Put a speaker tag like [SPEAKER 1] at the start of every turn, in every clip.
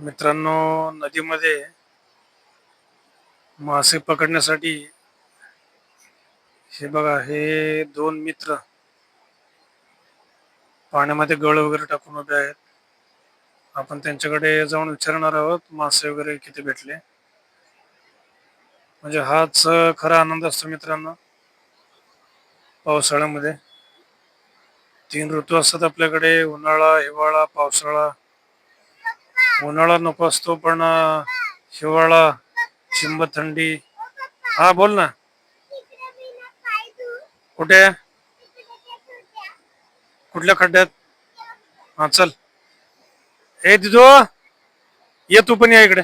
[SPEAKER 1] मित्रांनो नदीमध्ये मासे पकडण्यासाठी हे बघा हे दोन मित्र पाण्यामध्ये गळ वगैरे टाकून उभे आहेत. आपण त्यांच्याकडे जाऊन विचारणार आहोत मासे वगैरे किती भेटले? म्हणजे हाच खरा आनंद असतो मित्रांनो पावसाळ्यामध्ये. तीन ऋतू असतात आपल्याकडे उन्हाळा हिवाळा पावसाळा. उन्हाळा नको असतो पण हिवाळा चिंब थंडी हा बोल ना. कुठे? कुठल्या खड्ड्यात? हा चल. ए दिदो ये तू पण या इकडे.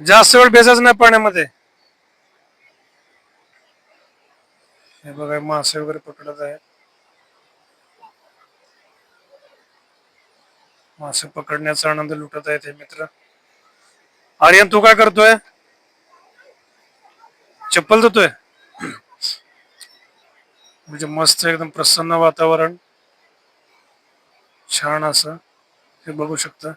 [SPEAKER 1] जास्त वेळ बेसायच नाही पाण्यामध्ये. हे बघा मासे वगैरे पकडत आहेत. मासे पकडण्याचा आनंद लुटत आहेत हे मित्र. आर्यन तू काय करतोय? चप्पल धुतोय? म्हणजे मस्त एकदम प्रसन्न वातावरण. छान असं. हे बघू शकता.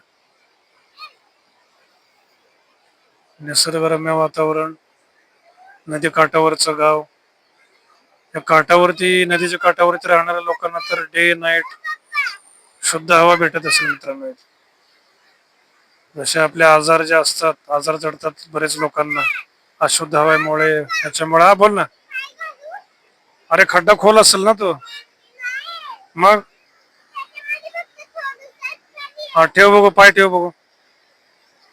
[SPEAKER 1] निसर्गरम्य वातावरण. नदी काठावरचं गाव. या काठावरती नदीच्या काठावरती राहणाऱ्या लोकांना तर डे नाईट शुद्ध हवा भेटत असेल मित्रांनो जसे आपले आजार जे असतात आजार चढतात बरेच लोकांना अशुद्ध हवेमुळे. त्याच्यामुळे हा बोल ना. अरे खड्डा खोल असेल ना तो. मग? हा ठेव बघू पाय ठेव बघू.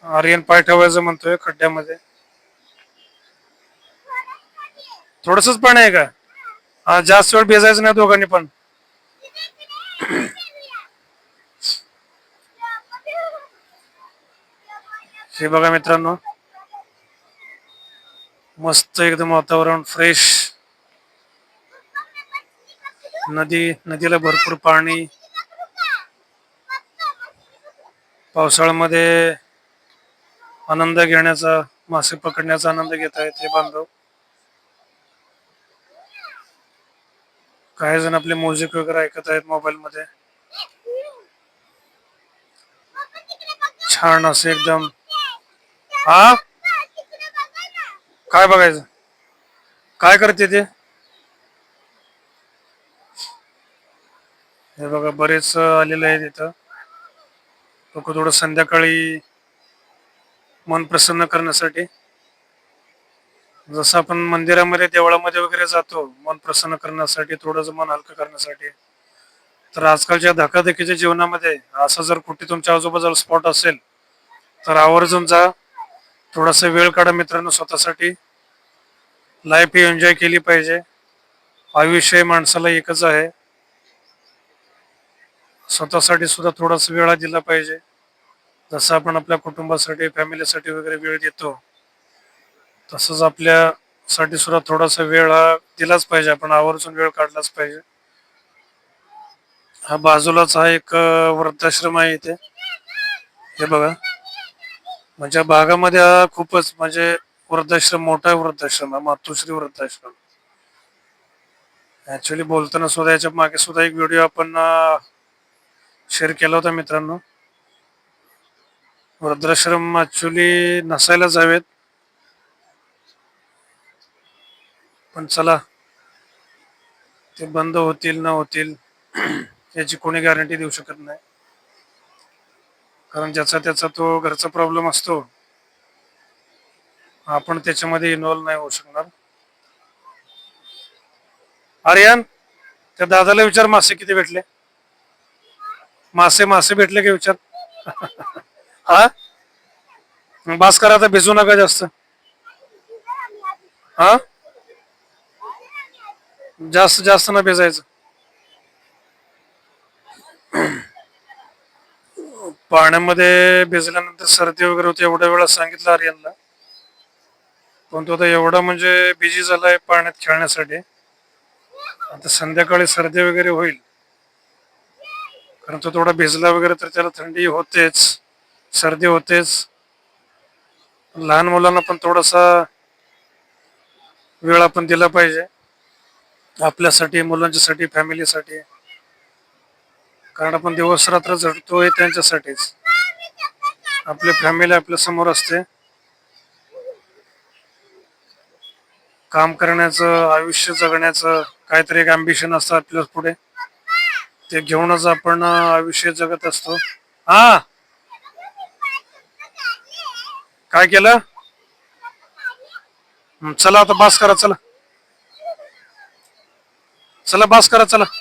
[SPEAKER 1] आर्यन पाय ठेवायचं म्हणतोय खड्ड्यामध्ये. थोडस पाणी आहे का? हा जास्त वेळ भेजायचं नाही दोघांनी पण. हे बघा मित्रांनो. मस्त एकदम वातावरण फ्रेश नदी नदीला भरपूर पाणी. पावसाळ्यामध्ये आनंद घेण्याचा मासे पकडण्याचा आनंद घेत आहेत हे बांधव. काही जण आपले म्युझिक वगैरे ऐकत आहेत मोबाईल मध्ये. छान असे एकदम हा? काय बघायचं? काय करते ते? हे बघा बरेच आलेलं आहे तिथं लोक थोडं संध्याकाळी मन प्रसन्न करण्यासाठी. जसं आपण मंदिरामध्ये देवळामध्ये वगैरे जातो मन प्रसन्न करण्यासाठी थोडस मन हलकं करण्यासाठी. तर आजकालच्या धकाधकीच्या जीवनामध्ये असा जर कुठे तुमच्या आजूबाजूला स्पॉट असेल तर आवर्जून जा. थोडासा वेळ काढा मित्रांनो स्वतःसाठी. लाईफ ही एन्जॉय केली पाहिजे. आयुष्य माणसाला एकच आहे. स्वतःसाठी सुद्धा थोडासा वेळ दिला पाहिजे. जसं आपण आपल्या कुटुंबासाठी फॅमिलीसाठी वगैरे वेळ देतो तसंच आपल्यासाठी सुद्धा थोडासा वेळ हा दिलाच पाहिजे. आपण आवर्जून वेळ काढलाच पाहिजे. हा बाजूलाच हा एक वृद्धाश्रम आहे इथे. हे बघा. म्हणजे भागामध्ये हा खूपच म्हणजे वृद्धाश्रम मोठा वृद्धाश्रम आहे मातोश्री वृद्धाश्रम. ऍक्च्युली बोलताना सुद्धा याच्या मागे सुद्धा एक व्हिडिओ आपण शेअर केला होता मित्रांनो. वृद्धाश्रम ऍक्च्युली नसायलाच हवेत पण चला ते बंद होतील न होतील याची कोणी गॅरंटी देऊ शकत नाही. कारण ज्याचा त्याचा तो घरचा प्रॉब्लेम असतो. आपण त्याच्यामध्ये इन्व्हॉल्व नाही होऊ शकणार. आर्यन त्या दादाला विचार मासे किती भेटले? मासे मासे भेटले का विचार? हा? बास करा आता भिजू नका जास्त. हा? जास्त जास्त ना भिजायचं. पाण्यामध्ये भिजल्यानंतर सर्दी वगैरे होते एवढ्या वेळा सांगितलं आर्यनला. पण तो आता एवढा म्हणजे बिझी झालाय पाण्यात खेळण्यासाठी. आता संध्याकाळी सर्दी वगैरे होईल. कारण तो थोडा भिजला वगैरे तर त्याला थंडी होतेच सर्दी होतेच. लहान मुलांना पण थोडासा वेळ आपण दिला पाहिजे. आपल्यासाठी मुलांच्यासाठी फॅमिलीसाठी कारण आपण दिवस रात्र झटतोय त्यांच्यासाठीच. आपली फॅमिली आपल्यासमोर असते. काम करण्याचं आयुष्य जगण्याचं काहीतरी एक अम्बिशन असतं आपल्या पुढे. ते घेऊनच आपण आयुष्य जगत असतो. हा! काय केलं? चला आता बास करा चला. चला बास करा चला.